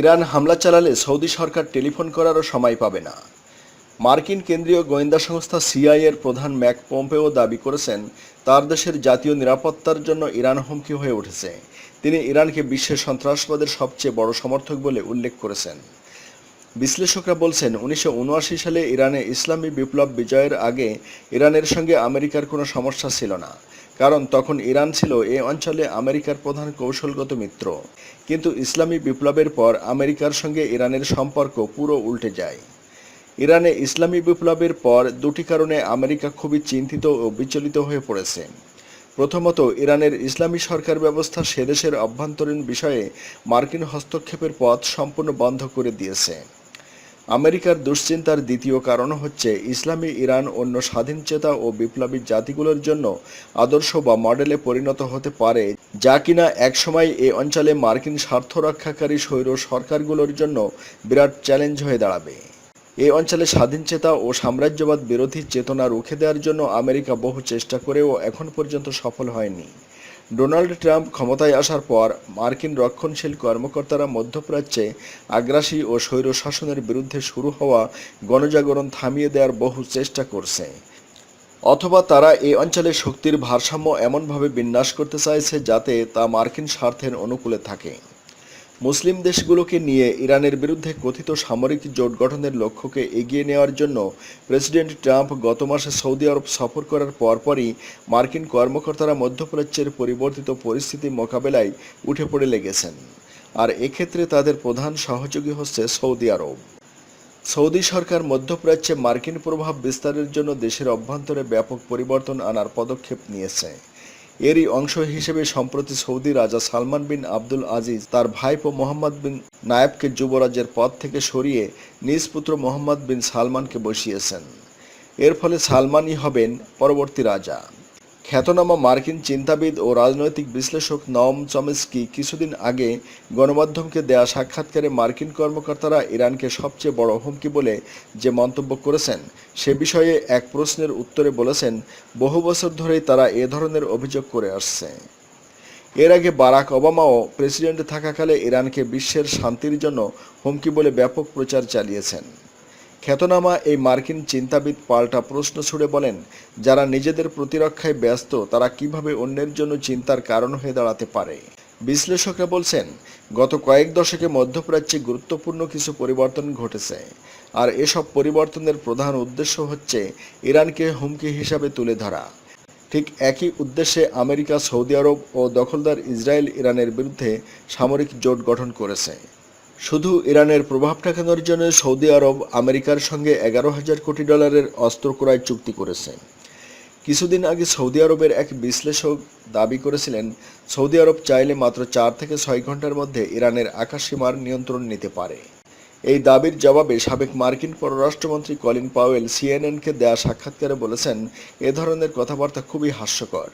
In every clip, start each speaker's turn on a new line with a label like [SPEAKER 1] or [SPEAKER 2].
[SPEAKER 1] Iran হামলা চালালে Saudi সরকার telephone করারও সময় পাবে না। মার্কিন কেন্দ্রীয় গোয়েন্দা সংস্থা সিআইএর প্রধান ম্যাক পম্পেও দাবি করেছেন, তার দেশের জাতীয় নিরাপত্তার জন্য ইরান হুমকি হয়ে উঠেছে। তিনি ইরানকে বিশ্বের সন্ত্রাসবাদের সবচেয়ে বড় সমর্থক বলে উল্লেখ করেছেন। বিশ্লেষকরা বলছেন, উনিশশো উনআশি সালে ইরানে ইসলামী বিপ্লব বিজয়ের আগে ইরানের সঙ্গে আমেরিকার কোনো সমস্যা ছিল না। কারণ তখন ইরান ছিল এ অঞ্চলে আমেরিকার প্রধান কৌশলগত মিত্র। কিন্তু ইসলামী বিপ্লবের পর আমেরিকার সঙ্গে ইরানের সম্পর্ক পুরো উল্টে যায়। ইরানে ইসলামী বিপ্লবের পর দুটি কারণে আমেরিকা খুবই চিন্তিত ও বিচলিত হয়ে পড়েছে। প্রথমত, ইরানের ইসলামী সরকার ব্যবস্থা সেদেশের অভ্যন্তরীণ বিষয়ে মার্কিন হস্তক্ষেপের পথ সম্পূর্ণ বন্ধ করে দিয়েছে। আমেরিকার দুশ্চিন্তার দ্বিতীয় কারণ হচ্ছে ইসলামী ইরান অন্য স্বাধীনচেতা ও বিপ্লবী জাতিগুলোর জন্য আদর্শ বা মডেলে পরিণত হতে পারে, যা কিনা একসময় এ অঞ্চলে মার্কিন স্বার্থ রক্ষাকারী স্বৈর সরকারগুলোর জন্য বিরাট চ্যালেঞ্জ হয়ে দাঁড়াবে। এই অঞ্চলে স্বাধীনচেতা ও সাম্রাজ্যবাদ বিরোধী চেতনা রুখে দেওয়ার জন্য আমেরিকা বহু চেষ্টা করেও এখন পর্যন্ত সফল হয়নি। ডোনাল্ড ট্রাম্প ক্ষমতায় আসার পর মার্কিন রক্ষণশীল কর্মকর্তারা মধ্যপ্রাচ্যে আগ্রাসী ও স্বৈর শাসনের বিরুদ্ধে শুরু হওয়া গণজাগরণ থামিয়ে দেওয়ার বহু চেষ্টা করছে। অথবা তারা এই অঞ্চলে শক্তির ভারসাম্য এমনভাবে বিন্যাস করতে চাইছে যাতে তা মার্কিন স্বার্থের অনুকূলে থাকে। মুসলিম দেশগুলোকে নিয়ে ইরানের বিরুদ্ধে কথিত সামরিক জোট গঠনের লক্ষ্যকে এগিয়ে নেওয়ার জন্য প্রেসিডেন্ট ট্রাম্প গত মাসে সৌদি আরব সফর করার পরপরই মার্কিন কর্মকর্তারা মধ্যপ্রাচ্যের পরিবর্তিত পরিস্থিতি মোকাবেলায় উঠে পড়ে লেগেছেন। আর এক্ষেত্রে তাদের প্রধান সহযোগী হচ্ছে সৌদি আরব। সৌদি সরকার মধ্যপ্রাচ্যে মার্কিন প্রভাব বিস্তারের জন্য দেশের অভ্যন্তরে ব্যাপক পরিবর্তন আনার পদক্ষেপ নিয়েছে। এরই অংশ হিসেবে সম্প্রতি সৌদি রাজা সালমান বিন আব্দুল আজিজ তার ভাইপো মোহাম্মদ বিন নায়েবকে যুবরাজের পদ থেকে সরিয়ে নিজ পুত্র মোহাম্মদ বিন সালমানকে বসিয়েছেন। এর ফলে সালমানই হবেন পরবর্তী রাজা। খ্যাতনামা মার্কিন চিন্তাবিদ ও রাজনৈতিক বিশ্লেষক নওম চমেস্কি কিছুদিন আগে গণমাধ্যমকে দেয়া সাক্ষাৎকারে মার্কিন কর্মকর্তারা ইরানকে সবচেয়ে বড় হুমকি বলে যে মন্তব্য করেছেন, সে বিষয়ে এক প্রশ্নের উত্তরে বলেছেন, বহু বছর ধরেই তারা এ ধরনের অভিযোগ করে আসছে। এর আগে বারাক ওবামাও প্রেসিডেন্ট থাকাকালে ইরানকে বিশ্বের শান্তির জন্য হুমকি বলে ব্যাপক প্রচার চালিয়েছেন। খ্যাতনামা এই মার্কিন চিন্তাবিদ পাল্টা প্রশ্ন ছুড়ে বলেন, যারা নিজেদের প্রতিরক্ষায় ব্যস্ত, তারা কীভাবে অন্যের জন্য চিন্তার কারণ হয়ে দাঁড়াতে পারে? বিশ্লেষকরা বলছেন, গত কয়েক দশকে মধ্যপ্রাচ্যে গুরুত্বপূর্ণ কিছু পরিবর্তন ঘটেছে। আর এসব পরিবর্তনের প্রধান উদ্দেশ্য হচ্ছে ইরানকে হুমকি হিসাবে তুলে ধরা। ঠিক একই উদ্দেশ্যে আমেরিকা, সৌদি আরব ও দখলদার ইসরায়েল ইরানের বিরুদ্ধে সামরিক জোট গঠন করেছে। শুধু ইরানের প্রভাব ঠেকানোর জন্য সৌদি আরব আমেরিকার সঙ্গে এগারো হাজার কোটি ডলারের অস্ত্র ক্রয় চুক্তি করেছে। কিছুদিন আগে সৌদি আরবের এক বিশ্লেষক দাবি করেছিলেন, সৌদি আরব চাইলে মাত্র চার থেকে ছয় ঘণ্টার মধ্যে ইরানের আকাশসীমার নিয়ন্ত্রণ নিতে পারে। এই দাবির জবাবে সাবেক মার্কিন পররাষ্ট্রমন্ত্রী কলিন পাওয়েল সিএনএনকে দেয়া সাক্ষাৎকারে বলেছেন, এ ধরনের কথাবার্তা খুবই হাস্যকর।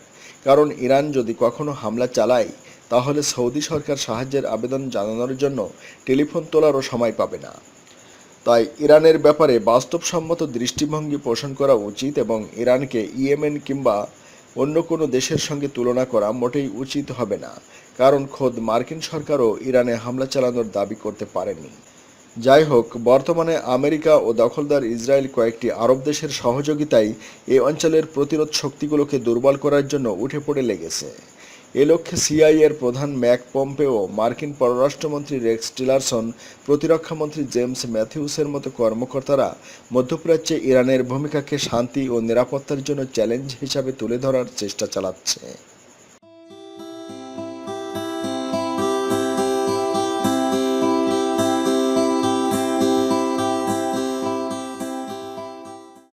[SPEAKER 1] কারণ ইরান যদি কখনো হামলা চালায় তাহলে সৌদি সরকার সাহায্যের আবেদন জানানোর জন্য টেলিফোন তোলারও সময় পাবে না। তাই ইরানের ব্যাপারে বাস্তবসম্মত দৃষ্টিভঙ্গি পোষণ করা উচিত এবং ইরানকে ইয়েমেন কিংবা অন্য কোনো দেশের সঙ্গে তুলনা করা মোটেই উচিত হবে না, কারণ খোদ মার্কিন সরকারও ইরানে হামলা চালানোর দাবি করতে পারেনি। যাই হোক, বর্তমানে আমেরিকা ও দখলদার ইসরায়েল কয়েকটি আরব দেশের সহযোগিতায় এই অঞ্চলের প্রতিরোধ শক্তিগুলোকে দুর্বল করার জন্য উঠে পড়ে লেগেছে। এ লক্ষ্যে সিআইএর প্রধান ম্যাক পম্পেও মার্কিন পররাষ্ট্রমন্ত্রী রেক্স টিলারসন, প্রতিরক্ষামন্ত্রী জেমস ম্যাথিউসের মতো কর্মকর্তারা মধ্যপ্রাচ্যে ইরানের ভূমিকাকে শান্তি ও নিরাপত্তার জন্য চ্যালেঞ্জ হিসাবে তুলে ধরার চেষ্টা চালাচ্ছে।